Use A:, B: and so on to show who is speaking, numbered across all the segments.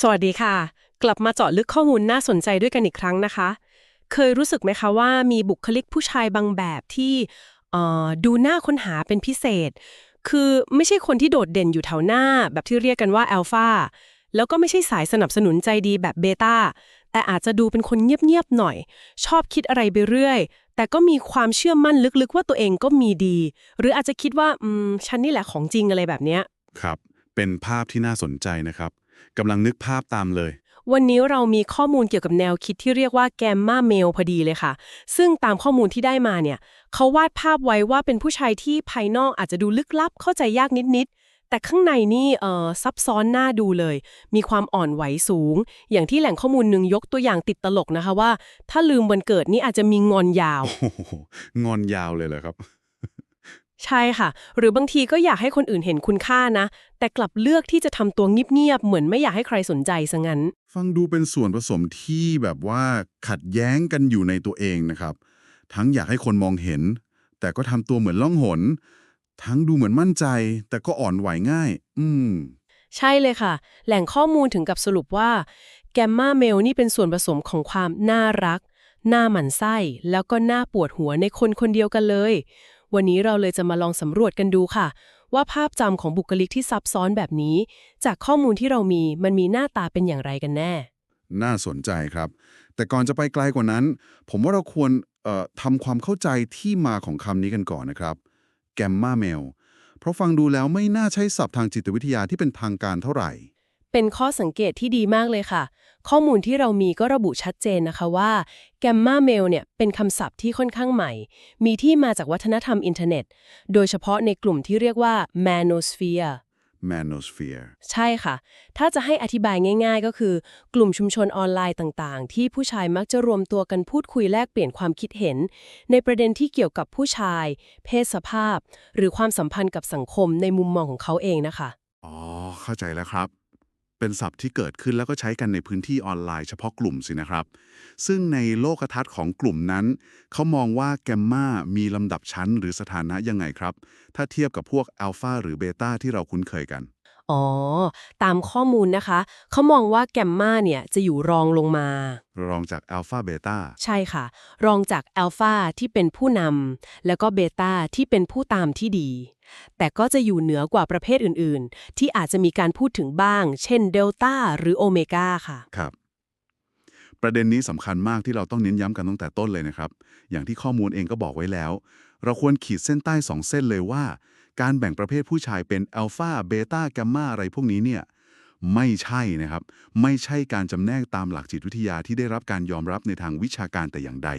A: สวัสดีค่ะ กลับมาเจาะลึกข้อมูลน่าสนใจด้วยกันอีกครั้งนะคะ เคยรู้สึกไหมคะว่ามีบุคลิกผู้ชายบางแบบที่ดูน่าค้นหาเป็นพิเศษ คือไม่ใช่คนที่โดดเด่นอยู่แถวหน้า แบบที่เรียกกันว่าแอลฟาแล้วก็ไม่ใช่สายสนับสนุนใจดีแบบเบต้าแต่อาจจะดูเป็นคนเงียบๆหน่อย ชอบคิดอะไรไปเรื่อย แต่ก็มีความเชื่อมั่นลึกๆ ว่าตัวเองก็มีดี หรืออาจจะคิดว่าอืมฉันนี่แหละของจริงอะไรแบบเนี้ย
B: ครับ เป็นภาพที่น่าสนใจนะครับ กำลังนึกภาพตามเลย
A: วันนี้เรามีข้อมูลเกี่ยวกับแนวคิดที่เรียกว่าแกมมาเมลพอดีเลยค่ะ ซึ่งตามข้อมูลที่ได้มาเนี่ย เขาวาดภาพไว้ว่าเป็นผู้ชายที่ภายนอกอาจจะดูลึกลับเข้าใจยากนิดๆแต่ข้างในนี่เอ่อซับซ้อนน่าดูเลย มีความอ่อนไหวสูง อย่างที่แหล่งข้อมูลหนึ่งยกตัวอย่างติดตลกนะคะว่า ถ้าลืมวันเกิดนี่อาจจะมีงอนยาว
B: โอ้โหงอนยาวเลยเหรอครับ
A: ใช่ค่ะ หรือบางทีก็อยากให้คนอื่นเห็นคุณค่านะ แต่กลับเลือกที่จะทำตัวเงียบๆ เหมือนไม่อยากให้ใครสนใจซะงั้น
B: ฟังดูเป็นส่วนผสมที่แบบว่าขัดแย้งกันอยู่ในตัวเองนะครับ ทั้งอยากให้คนมองเห็น แต่ก็ทำตัวเหมือนล่องหน ทั้งดูเหมือนมั่นใจ แต่ก็อ่อนไหวง่าย อืม
A: ใช่เลยค่ะ แหล่งข้อมูลถึงกับสรุปว่า แกมมาเมลนี่เป็นส่วนผสมของความน่ารัก หน้าหมันไส้ แล้วก็หน้าปวดหัวในคนคนเดียวกันเลย วันนี้เราเลยจะมาลองสำรวจกันดูค่ะ ว่าภาพจำของบุคลิกที่ซับซ้อนแบบนี้ จากข้อมูลที่เรามีมันมีหน้าตาเป็นอย่างไรกันแน่
B: น่าสนใจครับ แต่ก่อนจะไปไกลกว่านั้น ผมว่าเราควรเอ่อทำความเข้าใจที่มาของคำนี้กันก่อนนะครับ แกมมาเมลเพราะฟังดูแล้วไม่น่าใช้ศัพท์ทางจิตวิทยาที่เป็นทางการเท่าไหร่
A: เป็นข้อสังเกตที่ดีมากเลยค่ะ ข้อมูลที่เรามีก็ระบุชัดเจนนะคะว่าแกมมาเมลเนี่ยเป็นคำศัพท์ที่ค่อนข้างใหม่ มีที่มาจากวัฒนธรรมอินเทอร์เน็ต โดยเฉพาะในกลุ่มที่เรียกว่า manosphere
B: manosphere
A: ใช่ค่ะ ถ้าจะให้อธิบายง่าย ๆ ก็คือ กลุ่มชุมชนออนไลน์ต่างๆ ที่ผู้ชายมักจะรวมตัวกันพูดคุยแลกเปลี่ยนความคิดเห็น ในประเด็นที่เกี่ยวกับผู้ชาย เพศสภาพ หรือความสัมพันธ์กับสังคมในมุมมองของเขาเองนะคะ
B: อ๋อ เข้าใจแล้วครับ เป็นศัพท์ที่เกิดขึ้นแล้วก็ใช้กันในพื้นที่ออนไลน์เฉพาะกลุ่มสินะครับ ซึ่งในโลกทัศน์ของกลุ่มนั้น เขามองว่าแกมมามีลำดับชั้นหรือสถานะยังไงครับ ถ้าเทียบกับพวกอัลฟาหรือเบต้าที่เราคุ้นเคยกัน
A: อ๋อ ตามข้อมูลนะคะ เขามองว่าแกมมาเนี่ยจะอยู่รองลงมา
B: รองจากอัลฟาเบต้า
A: ใช่ค่ะ รองจากอัลฟาที่เป็นผู้นำแล้วก็เบต้าที่เป็นผู้ตามที่ดี แต่ก็จะอยู่เหนือกว่าประเภทอื่นๆ ที่อาจจะมีการพูดถึงบ้าง เช่นเดลต้าหรือโอเมก้าค่ะ
B: ครับ ประเด็นนี้สำคัญมากที่เราต้องเน้นย้ำกันตั้งแต่ต้นเลยนะครับ อย่างที่ข้อมูลเองก็บอกไว้แล้ว เราควรขีดเส้นใต้สองเส้นเลยว่า การแบ่งประเภทผู้ชายเป็นอัลฟาเบต้าแกมมาอะไรพวกนี้เนี่ยไม่ใช่นะครับ ไม่ใช่การจำแนกตามหลักจิตวิทยาที่ได้รับการยอมรับในทางวิชาการแต่อย่างใด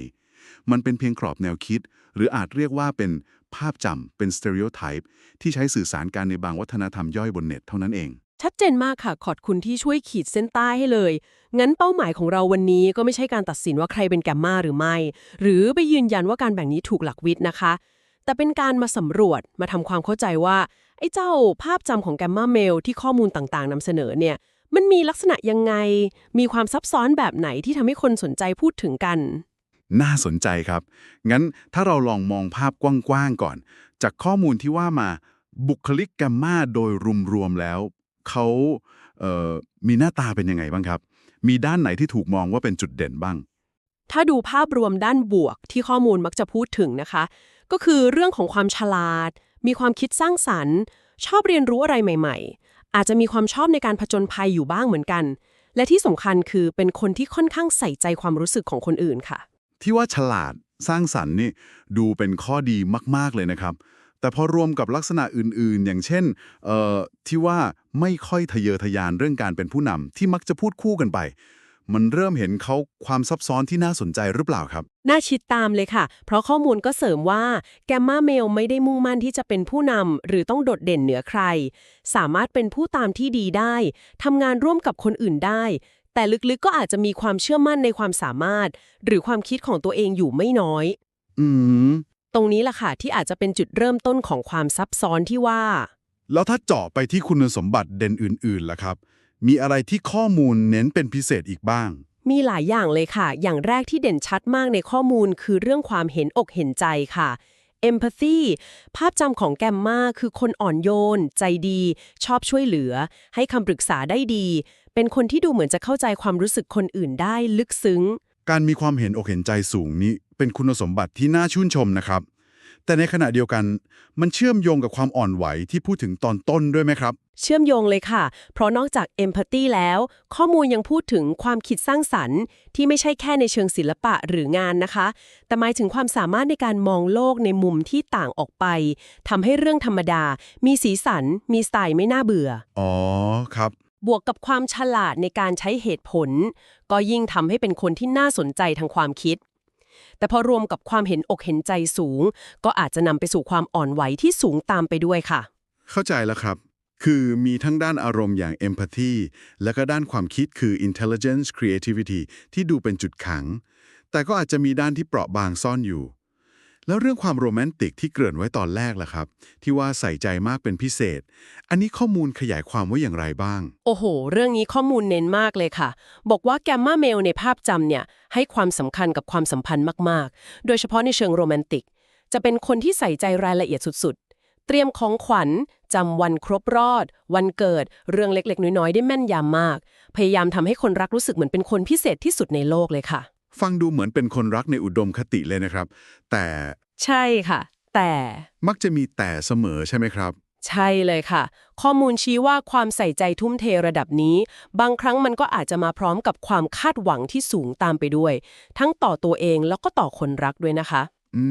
B: มันเป็นเพียงกรอบแนวคิด หรืออาจเรียกว่าเป็นภาพจำเป็นสเตอริโอไทป์ที่ใช้สื่อสารกันในบางวัฒนธรรมย่อยบนเน็ตเท่านั้นเอง
A: ชัดเจนมากค่ะ ขอบคุณที่ช่วยขีดเส้นใต้ให้เลย งั้นเป้าหมายของเราวันนี้ก็ไม่ใช่การตัดสินว่าใครเป็นแกมมาหรือไม่ หรือไปยืนยันว่าการแบ่งนี้ถูกหลักวิทย์นะคะ แต่เป็นการมาสำรวจมาทำความเข้าใจว่า ไอ้เจ้าภาพจำของแกมมาเมลที่ข้อมูลต่างๆนำเสนอเนี่ยมันมีลักษณะยังไง มีความซับซ้อนแบบไหนที่ทำให้คนสนใจพูดถึงกัน
B: น่าสนใจครับ งั้นถ้าเราลองมองภาพกว้างๆก่อน จากข้อมูลที่ว่ามาบุคลิกแกมมาโดยรวมๆแล้วเขาเอ่อมีหน้าตาเป็นยังไงบ้างครับ มีด้านไหนที่ถูกมองว่าเป็นจุดเด่นบ้าง
A: ถ้าดูภาพรวมด้านบวกที่ข้อมูลมักจะพูดถึงนะคะ ก็คือเรื่องของความฉลาด มีความคิดสร้างสรรค์ ชอบเรียนรู้อะไรใหม่ๆ อาจจะมีความชอบในการผจญภัยอยู่บ้างเหมือนกัน และที่สำคัญคือเป็นคนที่ค่อนข้างใส่ใจความรู้สึกของคนอื่นค่ะ
B: ที่ว่าฉลาดสร้างสรรค์นี่ดูเป็นข้อดีมากๆเลยนะครับ แต่พอรวมกับลักษณะอื่นๆ อย่างเช่นเอ่อที่ว่าไม่ค่อยทะเยอทะยานเรื่องการเป็นผู้นำที่มักจะพูดคู่กันไป มันเริ่มเห็นเขาความซับซ้อนที่น่าสนใจหรือเปล่าครับ
A: น่าชิดตามเลยค่ะ เพราะข้อมูลก็เสริมว่าแกมมาเมลไม่ได้มุ่งมั่นที่จะเป็นผู้นำหรือต้องโดดเด่นเหนือใคร สามารถเป็นผู้ตามที่ดีได้ทำงานร่วมกับคนอื่นได้ แต่ลึกๆก็อาจจะมีความเชื่อมั่นในความสามารถ หรือความคิดของตัวเองอยู่ไม่น้อย
B: อืม
A: ตรงนี้ล่ะค่ะที่อาจจะเป็นจุดเริ่มต้นของความซับซ้อนที่ว่า
B: แล้วถ้าเจาะไปที่คุณสมบัติเด่นอื่นๆล่ะครับ มีอะไรที่ข้อมูลเน้นเป็นพิเศษอีกบ้าง
A: มีหลายอย่างเลยค่ะ อย่างแรกที่เด่นชัดมากในข้อมูลคือเรื่องความเห็นอกเห็นใจค่ะ empathy ภาพจำของแกมมาคือคนอ่อนโยน ใจดี ชอบช่วยเหลือ ให้คำปรึกษาได้ดี เป็นคนที่ดูเหมือนจะเข้าใจความรู้สึกคนอื่นได้ลึกซึ้ง
B: การมีความเห็นอกเห็นใจสูงนี้เป็นคุณสมบัติที่น่าชื่นชมนะครับ แต่ในขณะเดียวกันมันเชื่อมโยงกับความอ่อนไหวที่พูดถึงตอนต้นด้วยไหมครับ
A: เชื่อมโยงเลยค่ะ เพราะนอกจาก empathy แล้ว ข้อมูลยังพูดถึงความคิดสร้างสรรค์ ที่ไม่ใช่แค่ในเชิงศิลปะหรืองานนะคะ แต่หมายถึงความสามารถในการมองโลกในมุมที่ต่างออกไปทำให้เรื่องธรรมดา มีสีสัน มีสไตล์ไม่น่าเบื่อ
B: อ๋อครับ
A: บวกกับความฉลาดในการใช้เหตุผล ก็ยิ่งทำให้เป็นคนที่น่าสนใจทางความคิด แต่พอรวมกับความเห็นอกเห็นใจสูง ก็อาจจะนำไปสู่ความอ่อนไหวที่สูงตามไปด้วยค่ะ
B: เข้าใจแล้วครับ คือมีทั้งด้านอารมณ์อย่าง empathy และก็ด้านความคิดคือ intelligence creativity ที่ดูเป็นจุดขัง แต่ก็อาจจะมีด้านที่เปราะบางซ่อนอยู่ แล้วเรื่องความโรแมนติกที่เกริ่นไว้ตอนแรกล่ะครับ ที่ว่าใส่ใจมากเป็นพิเศษ อันนี้ข้อมูลขยายความไว้อย่างไรบ้าง
A: โอ้โห เรื่องนี้ข้อมูลเน้นมากเลยค่ะ บอกว่าแกมมาเมลในภาพจำเนี่ย ให้ความสำคัญกับความสัมพันธ์มาก ๆ โดยเฉพาะในเชิงโรแมนติก จะเป็นคนที่ใส่ใจรายละเอียดสุด ๆ เตรียมของขวัญจำวันครบรอด วันเกิด เรื่องเล็ก ๆ น้อย ๆ ได้แม่นยำมาก พยายามทำให้คนรักรู้สึกเหมือนเป็นคนพิเศษที่สุดในโลกเลยค่ะ
B: ฟังดูเหมือนเป็นคนรักในอุดมคติเลยนะครับ แต่
A: ใช่ค่ะ แต่
B: มักจะมีแต่เสมอใช่ไหมครับ
A: ใช่เลยค่ะ ข้อมูลชี้ว่าความใส่ใจทุ่มเทระดับนี้ บางครั้งมันก็อาจจะมาพร้อมกับความคาดหวังที่สูงตามไปด้วย ทั้งต่อตัวเองแล้วก็ต่อคนรักด้วยนะคะ
B: อื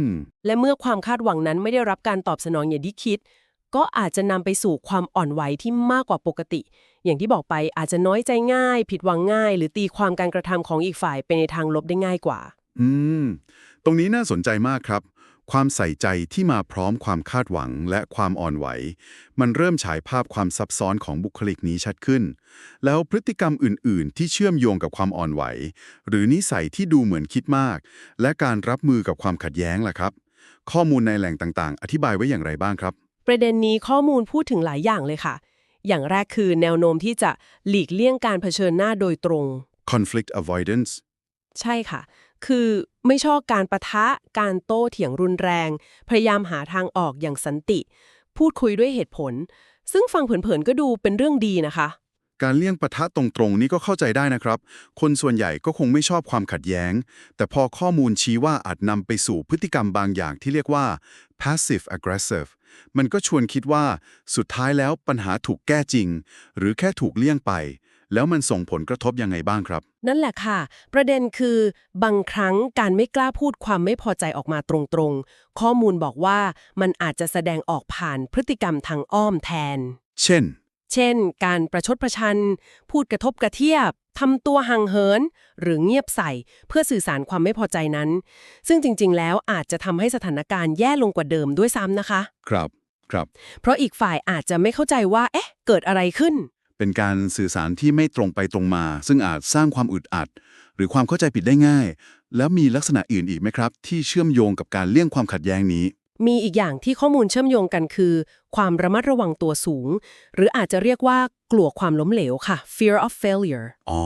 B: ม
A: และเมื่อความคาดหวังนั้นไม่ได้รับการตอบสนองอย่างที่คิด ก็อาจจะนำไปสู่ความอ่อนไหวที่มากกว่าปกติ อย่างที่บอกไปอาจจะน้อยใจง่าย ผิดหวังง่าย หรือตีความการกระทำของอีกฝ่ายไปในทางลบได้ง่ายกว่า
B: อืม ตรงนี้น่าสนใจมากครับ ความใส่ใจที่มาพร้อมความคาดหวังและความอ่อนไหว มันเริ่มฉายภาพความซับซ้อนของบุคลิกนี้ชัดขึ้น แล้วพฤติกรรมอื่น ๆ ที่เชื่อมโยงกับความอ่อนไหว หรือนิสัยที่ดูเหมือนคิดมาก และการรับมือกับความขัดแย้งล่ะครับ ข้อมูลในแหล่งต่าง ๆ อธิบายไว้อย่างไรบ้างครับ
A: ประเด็นนี้ข้อมูลพูดถึงหลายอย่างเลยค่ะ อย่างแรกคือแนวโน้มที่จะหลีกเลี่ยงการเผชิญหน้าโดยตรง
B: conflict avoidance
A: ใช่ค่ะ คือไม่ชอบการประทะ การโต้เถียงรุนแรง พยายามหาทางออกอย่างสันติ พูดคุยด้วยเหตุผล ซึ่งฟังเผินๆก็ดูเป็นเรื่องดีนะคะ
B: การเลี่ยงปะทะตรงๆ นี่ก็เข้าใจได้นะครับ คนส่วนใหญ่ก็คงไม่ชอบความขัดแย้ง แต่พอข้อมูลชี้ว่าอาจนำไปสู่พฤติกรรมบางอย่างที่เรียกว่า passive aggressive มันก็ชวนคิดว่า สุดท้ายแล้วปัญหาถูกแก้จริง หรือแค่ถูกเลี่ยงไป แล้วมันส่งผลกระทบยังไงบ้างครับ
A: นั่นแหละค่ะ ประเด็นคือบางครั้งการไม่กล้าพูดความไม่พอใจออกมาตรงๆ ข้อมูลบอกว่ามันอาจจะแสดงออกผ่านพฤติกรรมทางอ้อมแทน
B: เช่น
A: เช่น การประชดประชัน พูดกระทบกระเทียบทำตัวห่างเหิน หรือเงียบใส่เพื่อสื่อสารความไม่พอใจนั้น ซึ่งจริง ๆ แล้วอาจจะทำให้สถานการณ์แย่ลงกว่าเดิมด้วยซ้ำนะคะ
B: ครับครับ
A: เพราะอีกฝ่ายอาจจะไม่เข้าใจว่า เอ๊ะ เกิดอะไรขึ้น
B: เป็นการสื่อสารที่ไม่ตรงไปตรงมา ซึ่งอาจสร้างความอึดอัด หรือความเข้าใจผิดได้ง่าย แล้วมีลักษณะอื่นอีกไหมครับ ที่เชื่อมโยงกับการเลี่ยงความขัดแย้งนี้
A: มีอีกอย่างที่ข้อมูลเชื่อมโยงกันคือ ความระมัดระวังตัวสูง หรืออาจจะเรียกว่ากลัวความล้มเหลวค่ะ fear of failure
B: อ๋อ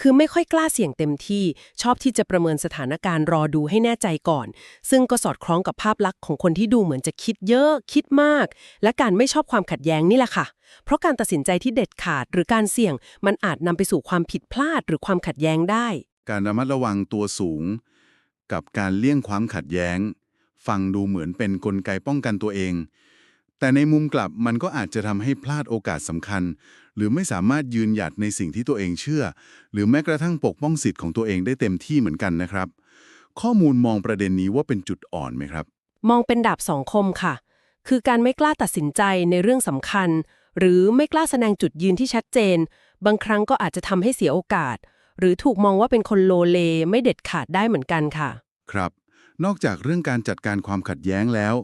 A: คือไม่ค่อยกล้าเสี่ยงเต็มที่ ชอบที่จะประเมินสถานการณ์รอดูให้แน่ใจก่อน ซึ่งก็สอดคล้องกับภาพลักษณ์ของคนที่ดูเหมือนจะคิดเยอะคิดมาก และการไม่ชอบความขัดแย้งนี่แหละค่ะ เพราะการตัดสินใจที่เด็ดขาด หรือการเสี่ยง มันอาจนำไปสู่ความผิดพลาดหรือความขัดแย้งได้
B: การระมัดระวังตัวสูง กับการเลี่ยงความขัดแย้ง ฟังดูเหมือนเป็นนกลไกป้องกันตัวเอง แต่ในมุมกลับมันก็อาจจะทำให้พลาดโอกาสสำคัญ หรือไม่สามารถยืนหยัดในสิ่งที่ตัวเองเชื่อ หรือแม้กระทั่งปกป้องสิทธิ์ของตัวเองได้เต็มที่เหมือนกันนะครับ ข้อมูลมองประเด็นนี้ว่าเป็นจุดอ่อนไหมครับ
A: มองเป็นดาบสองคมค่ะ คือการไม่กล้าตัดสินใจในเรื่องสำคัญ หรือไม่กล้าแสดงจุดยืนที่ชัดเจน บางครั้งก็อาจจะทำให้เสียโอกาส หรือถูกมองว่าเป็นคนโลเลไม่เด็ดขาดได้เหมือนกันค่ะ
B: ครับ นอกจากเรื่องการจัดการความขัดแย้งแล้ว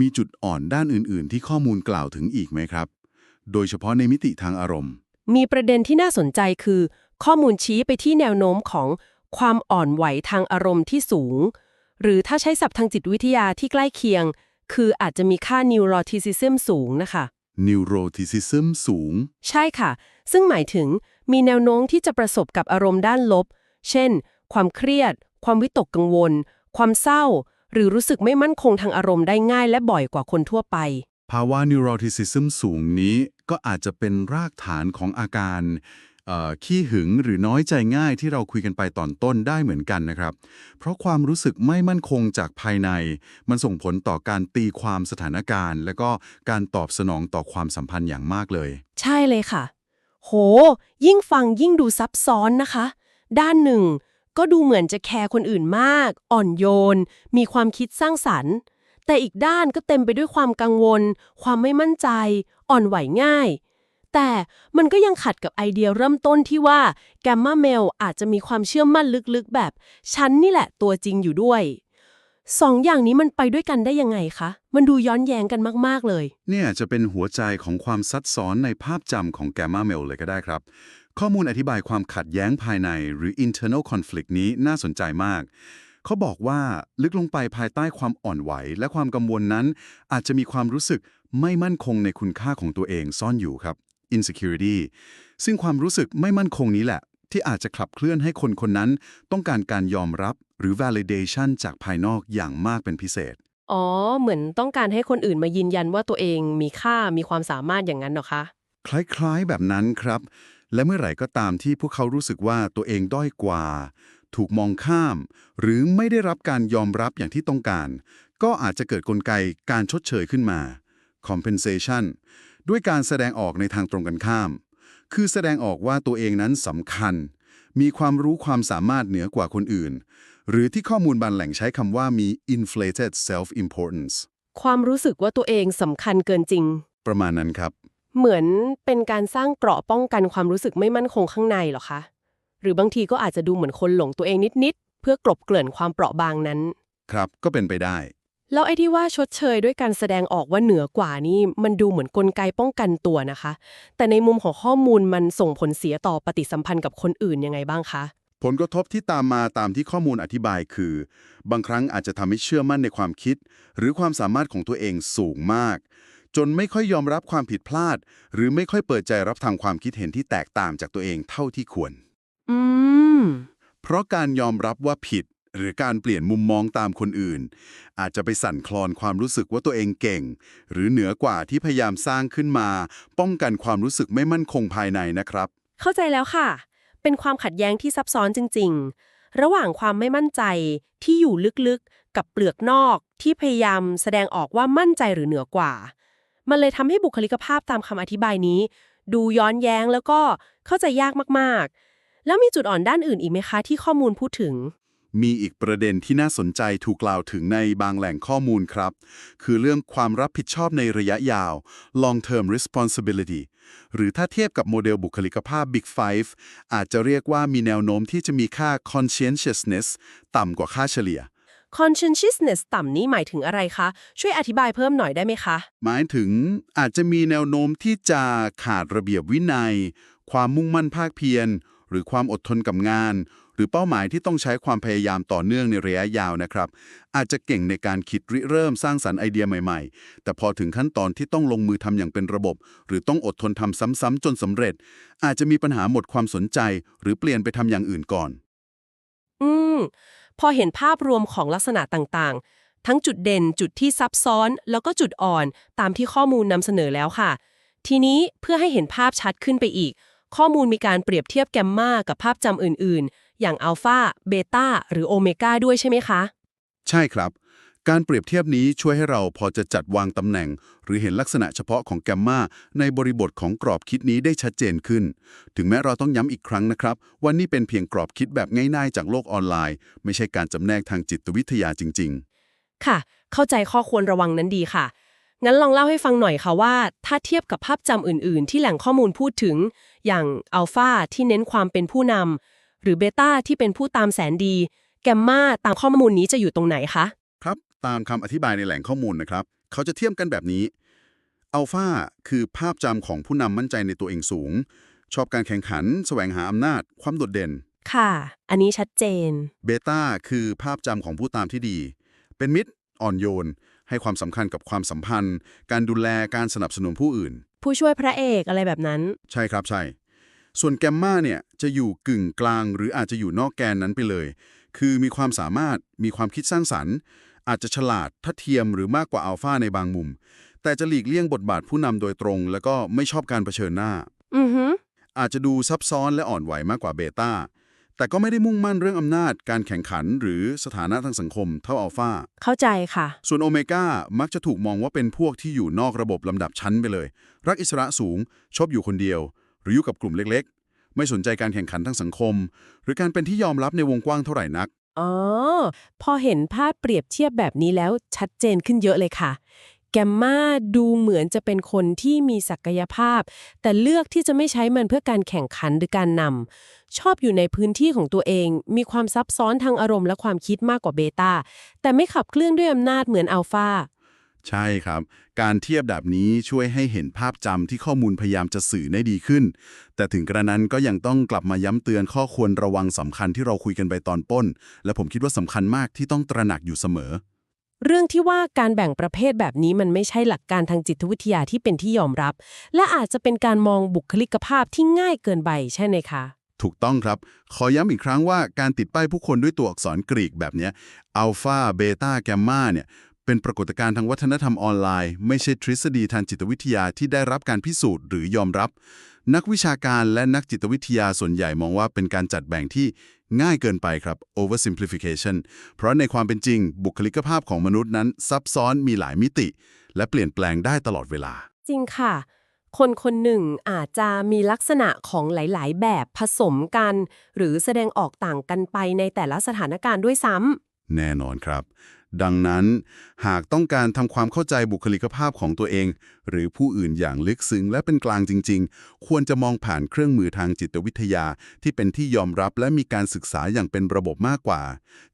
B: มีจุดอ่อนด้านอื่น ๆ ที่ข้อมูลกล่าวถึงอีกไหมครับ โดยเฉพาะในมิติทางอารมณ์
A: มีประเด็นที่น่าสนใจคือ ข้อมูลชี้ไปที่แนวโน้มของความอ่อนไหวทางอารมณ์ที่สูง หรือถ้าใช้ศัพท์ทางจิตวิทยาที่ใกล้เคียง คืออาจจะมีค่า neuroticism สูงนะคะ
B: neuroticism สูง
A: ใช่ค่ะ ซึ่งหมายถึงมีแนวโน้มที่จะประสบกับอารมณ์ด้านลบ เช่น ความเครียด ความวิตกกังวล ความเศร้า หรือรู้สึกไม่มั่นคงทางอารมณ์ได้ง่ายและบ่อยกว่าคนทั่วไป
B: ภาวะ neuroticism สูงนี้ก็ก็อาจจะเป็นรากฐานของอาการเอ่อขี้หึงหรือน้อยใจง่ายที่เราคุยกันไปตอนต้นได้เหมือนกันนะครับ เพราะความรู้สึกไม่มั่นคงจากภายใน มันส่งผลต่อการตีความสถานการณ์ และก็การตอบสนองต่อความสัมพันธ์อย่างมากเลย
A: ใช่เลยค่ะ โห ยิ่งฟังยิ่งดูซับซ้อนนะคะ ด้านหนึ่ง ก็ดูเหมือนจะแคร์คนอื่นมาก อ่อนโยน มีความคิดสร้างสรรค์ แต่อีกด้านก็เต็มไปด้วยความกังวล ความไม่มั่นใจ อ่อนไหวง่าย แต่มันก็ยังขัดกับไอเดียเริ่มต้นที่ว่าแกมมาเมลอาจจะมีความเชื่อมั่นลึกๆ แบบ ฉันนี่แหละตัวจริงอยู่ด้วยสองอย่างนี้มันไปด้วยกันได้ยังไงคะ มันดูย้อนแย้งกันมาก ๆ เลย
B: เนี่ยจะเป็นหัวใจของความซับซ้อนในภาพจำของแกมมาเมลเลยก็ได้ครับ ข้อมูลอธิบายความขัดแย้งภายในหรือ internal conflict นี้น่าสนใจมาก เขาบอกว่าลึกลงไปภายใต้ความอ่อนไหว และความกังวลนั้น อาจจะมีความรู้สึกไม่มั่นคงในคุณค่าของตัวเองซ่อนอยู่ครับ insecurity ซึ่งความรู้สึกไม่มั่นคงนี้แหละ ที่อาจจะขับเคลื่อนให้คนคนนั้น ต้องการการยอมรับหรือ validation จากภายนอกอย่างมากเป็นพิเศษ
A: อ๋อ เหมือนต้องการให้คนอื่นมายืนยันว่าตัวเองมีค่ามีความสามารถอย่างนั้นเหรอคะ
B: คล้ายๆแบบนั้นครับ และเมื่อไหร่ก็ตามที่พวกเขารู้สึกว่าตัวเองด้อยกว่า ถูกมองข้าม หรือไม่ได้รับการยอมรับอย่างที่ต้องการ ก็อาจจะเกิดกลไกการชดเชยขึ้นมา compensation ด้วยการแสดงออกในทางตรงกันข้าม คือแสดงออกว่าตัวเองนั้นสำคัญ มีความรู้ความสามารถเหนือกว่าคนอื่น หรือที่ข้อมูลบางแหล่งใช้คำว่ามี inflated self-importance
A: ความรู้สึกว่าตัวเองสำคัญเกินจริง
B: ประมาณนั้นครับ
A: เหมือนเป็นการสร้างเกราะป้องกันความรู้สึกไม่มั่นคงข้างในเหรอคะ หรือบางทีก็อาจจะดูเหมือนคนหลงตัวเองนิดๆ เพื่อกลบเกลื่อนความเปราะบางนั้น
B: ครับก็เป็นไปได้
A: แล้วไอ้ที่ว่าชดเชยด้วยการแสดงออกว่าเหนือกว่านี่มันดูเหมือนกลไกป้องกันตัวนะคะ แต่ในมุมของข้อมูลมันส่งผลเสียต่อปฏิสัมพันธ์กับคนอื่นยังไงบ้างคะ
B: ผลกระทบที่ตามมาตามที่ข้อมูลอธิบายคือ บางครั้งอาจจะทำให้เชื่อมั่นในความคิด หรือความสามารถของตัวเองสูงมาก จนไม่ค่อยยอมรับความผิดพลาด หรือไม่ค่อยเปิดใจรับทางความคิดเห็นที่แตกต่างจากตัวเองเท่าที่ควร
A: อืม
B: เพราะการยอมรับว่าผิด หรือการเปลี่ยนมุมมองตามคนอื่น อาจจะไปสั่นคลอนความรู้สึกว่าตัวเองเก่ง หรือเหนือกว่าที่พยายามสร้างขึ้นมา ป้องกันความรู้สึกไม่มั่นคงภายในนะครับ
A: เข้าใจแล้วค่ะ เป็นความขัดแย้งที่ซับซ้อนจริง ๆ ระหว่างความไม่มั่นใจที่อยู่ลึกๆ กับเปลือกนอกที่พยายามแสดงออกว่ามั่นใจหรือเหนือกว่า มันเลยทำให้บุคลิกภาพตามคำอธิบายนี้ ดูย้อนแย้งแล้วก็เข้าใจยากมากๆ แล้วมีจุดอ่อนด้านอื่นอีกไหมคะที่ข้อมูลพูดถึง
B: มีอีกประเด็นที่น่าสนใจถูกกล่าวถึงในบางแหล่งข้อมูลครับ คือเรื่องความรับผิดชอบในระยะยาว long term responsibility หรือถ้าเทียบกับโมเดลบุคลิกภาพ Big Five อาจจะเรียกว่ามีแนวโน้มที่จะมีค่า conscientiousness ต่ำกว่าค่าเฉลี่ย
A: conscientiousness ต่ำนี้หมายถึงอะไรคะ ช่วยอธิบายเพิ่มหน่อยได้ไหมคะ
B: หมายถึงอาจจะมีแนวโน้มที่จะขาดระเบียบวินัย ความมุ่งมั่นภาคเพียร หรือความอดทนกับงาน หรือเป้าหมายที่ต้องใช้ความพยายามต่อเนื่องในระยะยาวนะครับ อาจจะเก่งในการคิดริเริ่มสร้างสรรค์ไอเดียใหม่ๆ แต่พอถึงขั้นตอนที่ต้องลงมือทำอย่างเป็นระบบ หรือต้องอดทนทำซ้ำๆจนสำเร็จ อาจจะมีปัญหาหมดความสนใจ หรือเปลี่ยนไปทำอย่างอื่นก่อน
A: อืม พอเห็นภาพรวมของลักษณะต่างๆ ทั้งจุดเด่นจุดที่ซับซ้อน แล้วก็จุดอ่อนตามที่ข้อมูลนำเสนอแล้วค่ะ ทีนี้เพื่อให้เห็นภาพชัดขึ้นไปอีก ข้อมูลมีการเปรียบเทียบแกมมากับภาพจำอื่นๆ อย่างอัลฟาเบต้าหรือโอเมก้าด้วยใช่ไหมคะ
B: ใช่ครับ การเปรียบเทียบนี้ช่วยให้เราพอจะจัดวางตำแหน่ง หรือเห็นลักษณะเฉพาะของแกมมาในบริบทของกรอบคิดนี้ได้ชัดเจนขึ้น ถึงแม้เราต้องย้ำอีกครั้งนะครับว่านี่เป็นเพียงกรอบคิดแบบง่ายๆ จากโลกออนไลน์ ไม่ใช่การจำแนกทางจิตวิทยาจริง ๆ
A: ค่ะ เข้าใจข้อควรระวังนั้นดีค่ะ งั้นลองเล่าให้ฟังหน่อยค่ะว่า ถ้าเทียบกับภาพจำอื่น ๆ ที่แหล่งข้อมูลพูดถึง อย่างอัลฟาที่เน้นความเป็นผู้นำหรือเบต้าที่เป็นผู้ตามแสนดี แกมมาตามข้อมูลนี้จะอยู่ตรงไหนคะ
B: ตามคำอธิบายในแหล่งข้อมูลนะครับ เขาจะเทียบกันแบบนี้อัลฟาคือภาพจำของผู้นำมั่นใจในตัวเองสูง ชอบการแข่งขัน แสวงหาอำนาจ ความโดดเด่น
A: ค่ะ อันนี้ชัดเจน
B: เบต้าคือภาพจำของผู้ตามที่ดี เป็นมิตร อ่อนโยน ให้ความสำคัญกับความสัมพันธ์ การดูแลการสนับสนุนผู้อื่น
A: ผู้ช่วยพระเอกอะไรแบบนั้น
B: ใช่ครับใช่ ส่วนแกมมาเนี่ยจะอยู่กึ่งกลาง หรืออาจจะอยู่นอกแกนนั้นไปเลย คือมีความสามารถมีความคิดสร้างสรรค์ อาจจะฉลาดทัดเทียมหรือมากกว่าอัลฟาในบางมุม
C: แต่จะหลีกเลี่ยงบทบาทผู้นำโดยตรง แล้วก็ไม่ชอบการเผชิญหน้า
A: อือฮึ
C: อาจจะดูซับซ้อนและอ่อนไหวมากกว่าเบต้าแต่ก็ไม่ได้มุ่งมั่นเรื่องอำนาจ การแข่งขันหรือสถานะทางสังคมเท่าอัลฟา
A: เข้าใจค่ะ
C: ส่วนโอเมก้ามักจะถูกมองว่าเป็นพวกที่อยู่นอกระบบลำดับชั้นไปเลย รักอิสระสูง ชอบอยู่คนเดียว หรืออยู่กับกลุ่มเล็กๆ ไม่สนใจการแข่งขันทางสังคม หรือการเป็นที่ยอมรับในวงกว้างเท่าไหร่นัก
A: อ๋อ พอเห็นภาพเปรียบเทียบแบบนี้แล้วชัดเจนขึ้นเยอะเลยค่ะ แกมมาดูเหมือนจะเป็นคนที่มีศักยภาพ แต่เลือกที่จะไม่ใช้มันเพื่อการแข่งขันหรือการนำชอบอยู่ในพื้นที่ของตัวเอง มีความซับซ้อนทางอารมณ์และความคิดมากกว่าเบต้าแต่ไม่ขับเคลื่อนด้วยอำนาจเหมือนอัลฟา
C: ใช่ครับ การเทียบแบบนี้ช่วยให้เห็นภาพจำที่ข้อมูลพยายามจะสื่อได้ดีขึ้น แต่ถึงกระนั้นก็ยังต้องกลับมาย้ำเตือนข้อควรระวังสำคัญที่เราคุยกันไปตอนต้น และผมคิดว่าสำคัญมากที่ต้องตระหนักอยู่เสมอ
A: เรื่องที่ว่าการแบ่งประเภทแบบนี้มันไม่ใช่หลักการทางจิตวิทยาที่เป็นที่ยอมรับ และอาจจะเป็นการมองบุคลิกภาพที่ง่ายเกินไปใช่ไหมคะ
C: ถูกต้องครับ ขอย้ำอีกครั้งว่าการติดป้ายผู้คนด้วยตัวอักษรกรีกแบบเนี้อัลฟาเบต้าแกมมาเนี่ย เป็นปรากฏการณ์ทางวัฒนธรรมออนไลน์ ไม่ใช่ทฤษฎีทางจิตวิทยาที่ได้รับการพิสูจน์หรือยอมรับ นักวิชาการและนักจิตวิทยาส่วนใหญ่มองว่าเป็นการจัดแบ่งที่ง่ายเกินไปครับ oversimplification เพราะในความเป็นจริง บุคลิกภาพของมนุษย์นั้น ซับซ้อนมีหลายมิติ และเปลี่ยนแปลงได้ตลอดเวลา
A: จริงค่ะ คนคนหนึ่งอาจจะมีลักษณะของหลาย ๆ แบบผสมกัน หรือแสดงออกต่างกันไปในแต่ละสถานการณ์ด้วยซ้ำ
C: แน่นอนครับ ดังนั้น หากต้องการทำความเข้าใจบุคลิกภาพของตัวเอง หรือผู้อื่นอย่างลึกซึ้งและเป็นกลางจริง ๆ ควรจะมองผ่านเครื่องมือทางจิตวิทยา ที่เป็นที่ยอมรับและมีการศึกษาอย่างเป็นระบบมากกว่า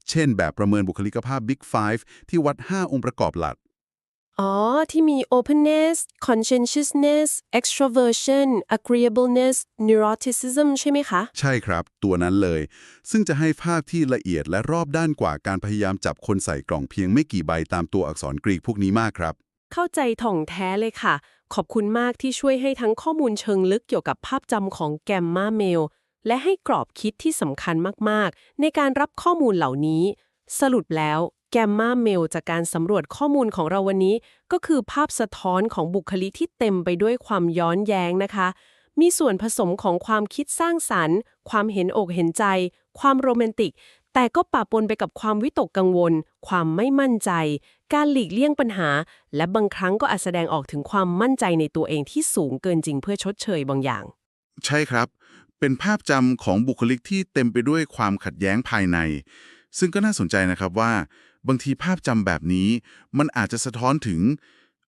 C: เช่น แบบประเมินบุคลิกภาพ Big Five ที่วัด 5 องค์ประกอบหลัก
A: อ๋อ ที่มี openness conscientiousness extroversion agreeableness neuroticism ใช่ไหมคะ
C: ใช่ครับ ตัวนั้นเลย ซึ่งจะให้ภาพที่ละเอียดและรอบด้านกว่าการพยายามจับคนใส่กล่องเพียงไม่กี่ใบตามตัวอักษรกรีกพวกนี้มากครับ
A: เข้าใจถ่องแท้เลยค่ะ ขอบคุณมากที่ช่วยให้ทั้งข้อมูลเชิงลึกเกี่ยวกับภาพจำของแกมมาเมล และให้กรอบคิดที่สำคัญมาก ๆ ในการรับข้อมูลเหล่านี้ สรุปแล้ว แกมมาเมลจากการสำรวจข้อมูลของเราวันนี้ ก็คือภาพสะท้อนของบุคลิกที่เต็มไปด้วยความย้อนแย้งนะคะ มีส่วนผสมของความคิดสร้างสรรค์ ความเห็นอกเห็นใจ ความโรแมนติก แต่ก็ปะปนไปกับความวิตกกังวล ความไม่มั่นใจ การหลีกเลี่ยงปัญหา และบางครั้งก็อาจแสดงออกถึงความมั่นใจในตัวเองที่สูงเกินจริงเพื่อชดเชยบางอย่าง
B: ใช่ครับ เป็นภาพจำของบุคลิกที่เต็มไปด้วยความขัดแย้งภายใน ซึ่งก็น่าสนใจนะครับว่า บางทีภาพจำแบบนี้ มันอาจจะสะท้อนถึง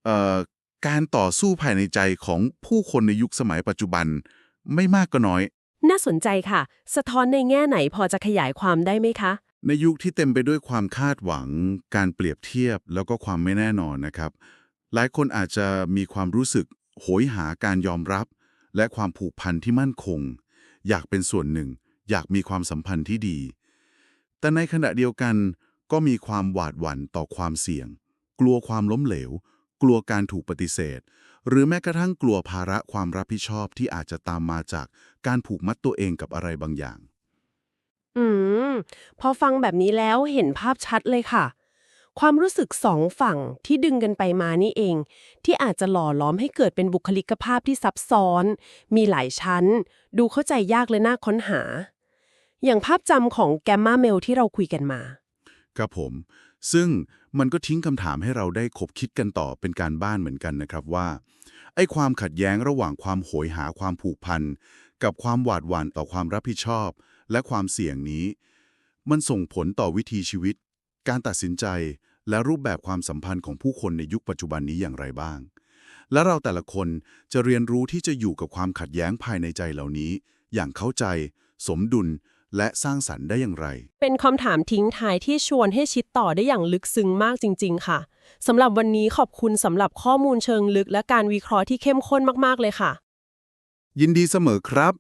B: เอ่อการต่อสู้ภายในใจของผู้คนในยุคสมัยปัจจุบัน ไม่มากก็น้อย
A: น่าสนใจค่ะ สะท้อนในแง่ไหนพอจะขยายความได้ไหมคะ
B: ในยุคที่เต็มไปด้วยความคาดหวัง การเปรียบเทียบแล้วก็ความไม่แน่นอนนะครับ หลายคนอาจจะมีความรู้สึกโหยหาการยอมรับ และความผูกพันที่มั่นคง อยากเป็นส่วนหนึ่ง อยากมีความสัมพันธ์ที่ดี แต่ในขณะเดียวกันก็มีความหวาดหวั่นต่อความเสี่ยง กลัวความล้มเหลว กลัวการถูกปฏิเสธ หรือแม้กระทั่งกลัวภาระความรับผิดชอบที่อาจจะตามมาจากการผูกมัดตัวเองกับอะไรบางอย่าง
A: อืม พอฟังแบบนี้แล้วเห็นภาพชัดเลยค่ะ ความรู้สึกสองฝั่งที่ดึงกันไปมานี่เอง ที่อาจจะหล่อล้อมให้เกิดเป็นบุคลิกภาพที่ซับซ้อน มีหลายชั้น ดูเข้าใจยากและน่าค้นหา อย่างภาพจำของแกมมาเมลที่เราคุยกันมา
B: ครับผม ซึ่งมันก็ทิ้งคำถามให้เราได้คบคิดกันต่อเป็นการบ้านเหมือนกันนะครับว่า ไอ้ความขัดแย้งระหว่างความโหยหาความผูกพัน กับความหวาดหวั่นต่อความรับผิดชอบ และความเสี่ยงนี้ มันส่งผลต่อวิถีชีวิต การตัดสินใจ และรูปแบบความสัมพันธ์ของผู้คนในยุคปัจจุบันนี้อย่างไรบ้าง และเราแต่ละคนจะเรียนรู้ที่จะอยู่กับความขัดแย้งภายในใจเหล่านี้ อย่างเข้าใจ สมดุล และสร้างสรรค์ได้อย่างไร
A: เป็นคำถามทิ้งท้ายที่ชวนให้คิดต่อได้อย่างลึกซึ้งมากจริง ๆ ค่ะสำหรับวันนี้ขอบคุณสำหรับข้อมูลเชิงลึก และการวิเคราะห์ที่เข้มข้นมากๆเลยค่ะ
B: ยินดีเสมอครับ